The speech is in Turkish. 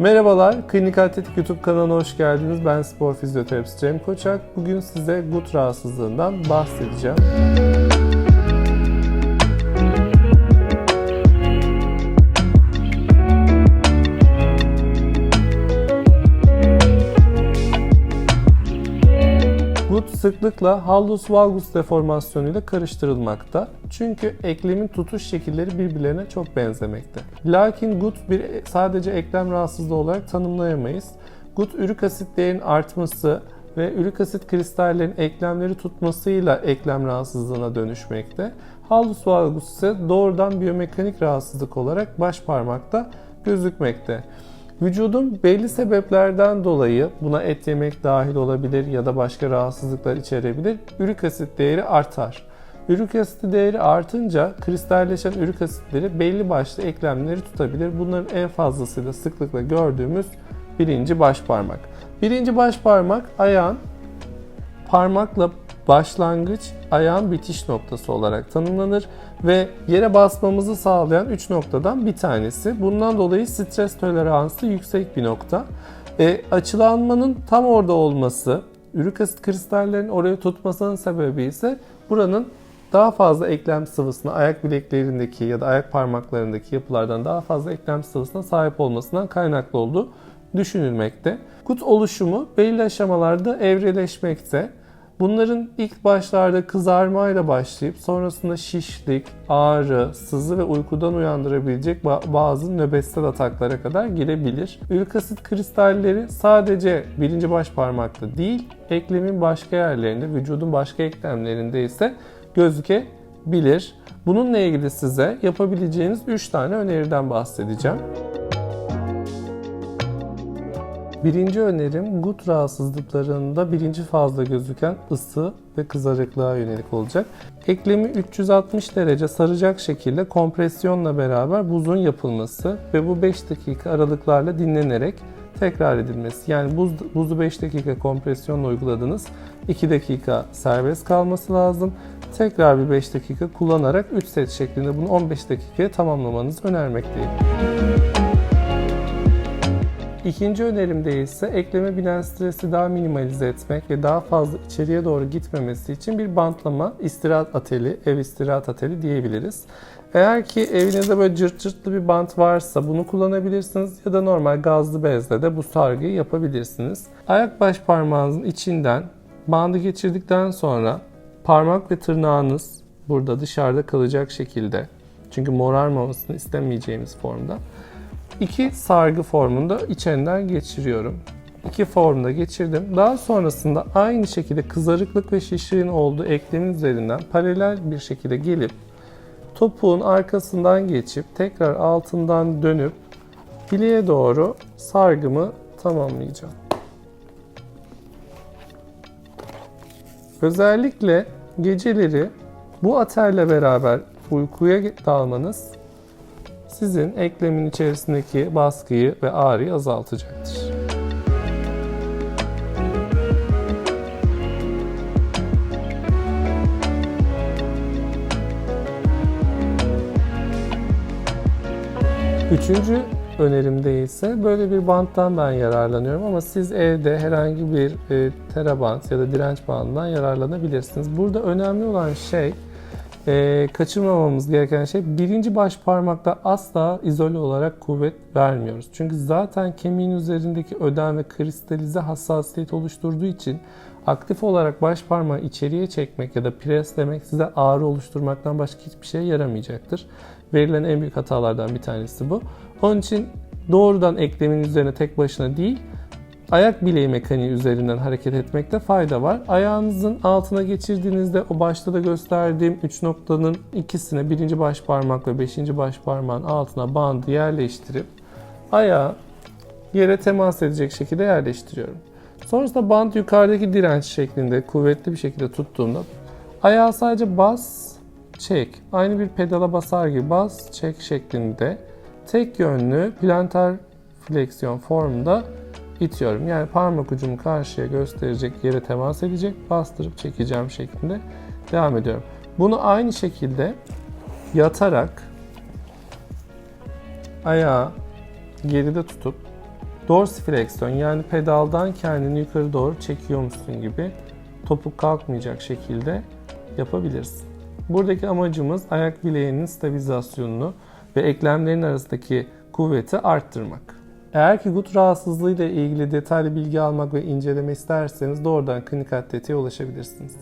Merhabalar, Klinik Atletik YouTube kanalına hoş geldiniz. Ben spor fizyoterapist Cem Koçak. Bugün size gut rahatsızlığından bahsedeceğim. Sıklıkla hallus valgus deformasyonuyla karıştırılmakta. Çünkü eklemin tutuş şekilleri birbirlerine çok benzemekte. Lakin gut bir sadece eklem rahatsızlığı olarak tanımlayamayız. Gut ürik asit değerinin artması ve ürik asit kristallerin eklemleri tutmasıyla eklem rahatsızlığına dönüşmekte. Hallus valgus ise doğrudan biyomekanik rahatsızlık olarak baş parmakta gözükmekte. Vücudun belli sebeplerden dolayı buna et yemek dahil olabilir ya da başka rahatsızlıklar içerebilir. Ürik asit değeri artar. Ürik asit değeri artınca kristalleşen ürik asitleri belli başlı eklemleri tutabilir. Bunların en fazlasıyla sıklıkla gördüğümüz birinci baş parmak. Birinci baş parmak ayağın parmakla başlangıç ayağın bitiş noktası olarak tanımlanır ve yere basmamızı sağlayan 3 noktadan bir tanesi. Bundan dolayı stres toleransı yüksek bir nokta. E, açılanmanın tam orada olması, ürik asit kristallerin oraya tutmasının sebebi ise buranın daha fazla eklem sıvısına, ayak bileklerindeki ya da ayak parmaklarındaki yapılardan daha fazla eklem sıvısına sahip olmasından kaynaklı olduğu düşünülmekte. Kut oluşumu belli aşamalarda evreleşmekte. Bunların ilk başlarda kızarmayla başlayıp sonrasında şişlik, ağrı, sızı ve uykudan uyandırabilecek bazı nöbetsel ataklara kadar girebilir. Ürik kristalleri sadece birinci baş parmakta değil, eklemin başka yerlerinde, vücudun başka eklemlerinde ise gözükebilir. Bununla ilgili size yapabileceğiniz 3 tane öneriden bahsedeceğim. Birinci önerim gut rahatsızlıklarında birinci fazla gözüken ısı ve kızarıklığa yönelik olacak. Eklemi 360 derece saracak şekilde kompresyonla beraber buzun yapılması ve bu 5 dakika aralıklarla dinlenerek tekrar edilmesi. Yani buz, buzu 5 dakika kompresyonla uyguladınız. 2 dakika serbest kalması lazım. Tekrar bir 5 dakika kullanarak 3 set şeklinde bunu 15 dakikaya tamamlamanızı önermekteyim. İkinci önerimde ise ekleme binen stresi daha minimalize etmek ve daha fazla içeriye doğru gitmemesi için bir bantlama istirahat ateli, ev istirahat ateli diyebiliriz. Eğer ki evinizde böyle cırt cırtlı bir bant varsa bunu kullanabilirsiniz ya da normal gazlı bezle de bu sargıyı yapabilirsiniz. Ayak baş parmağınızın içinden bandı geçirdikten sonra parmak ve tırnağınız burada dışarıda kalacak şekilde çünkü morarmamasını istemeyeceğimiz formda iki sargı formunda içinden geçiriyorum. İki formda geçirdim. Daha sonrasında aynı şekilde kızarıklık ve şişliğin olduğu eklemin üzerinden paralel bir şekilde gelip topuğun arkasından geçip tekrar altından dönüp bileğe doğru sargımı tamamlayacağım. Özellikle geceleri bu atelle beraber uykuya dalmanız sizin eklemin içerisindeki baskıyı ve ağrıyı azaltacaktır. Üçüncü önerimde ise böyle bir banttan ben yararlanıyorum ama siz evde herhangi bir e, terabant ya da direnç bandından yararlanabilirsiniz. Burada önemli olan şey e, kaçırmamamız gereken şey birinci baş parmakta asla izole olarak kuvvet vermiyoruz. Çünkü zaten kemiğin üzerindeki ödem ve kristalize hassasiyet oluşturduğu için aktif olarak baş parmağı içeriye çekmek ya da preslemek size ağrı oluşturmaktan başka hiçbir şeye yaramayacaktır. Verilen en büyük hatalardan bir tanesi bu. Onun için doğrudan eklemin üzerine tek başına değil, ayak bileği mekaniği üzerinden hareket etmekte fayda var. Ayağınızın altına geçirdiğinizde o başta da gösterdiğim 3 noktanın ikisine birinci baş parmak ve beşinci baş parmağın altına bandı yerleştirip ayağı yere temas edecek şekilde yerleştiriyorum. Sonrasında bant yukarıdaki direnç şeklinde kuvvetli bir şekilde tuttuğumda ayağı sadece bas, çek. Aynı bir pedala basar gibi bas, çek şeklinde tek yönlü plantar fleksiyon formunda itiyorum. Yani parmak ucumu karşıya gösterecek yere temas edecek. Bastırıp çekeceğim şeklinde devam ediyorum. Bunu aynı şekilde yatarak ayağı geride tutup Dorsifleksiyon yani pedaldan kendini yukarı doğru çekiyormuşsun gibi topuk kalkmayacak şekilde yapabilirsin. Buradaki amacımız ayak bileğinin stabilizasyonunu ve eklemlerin arasındaki kuvveti arttırmak. Eğer ki gut rahatsızlığı ile ilgili detaylı bilgi almak ve inceleme isterseniz doğrudan klinik atletiğe ulaşabilirsiniz.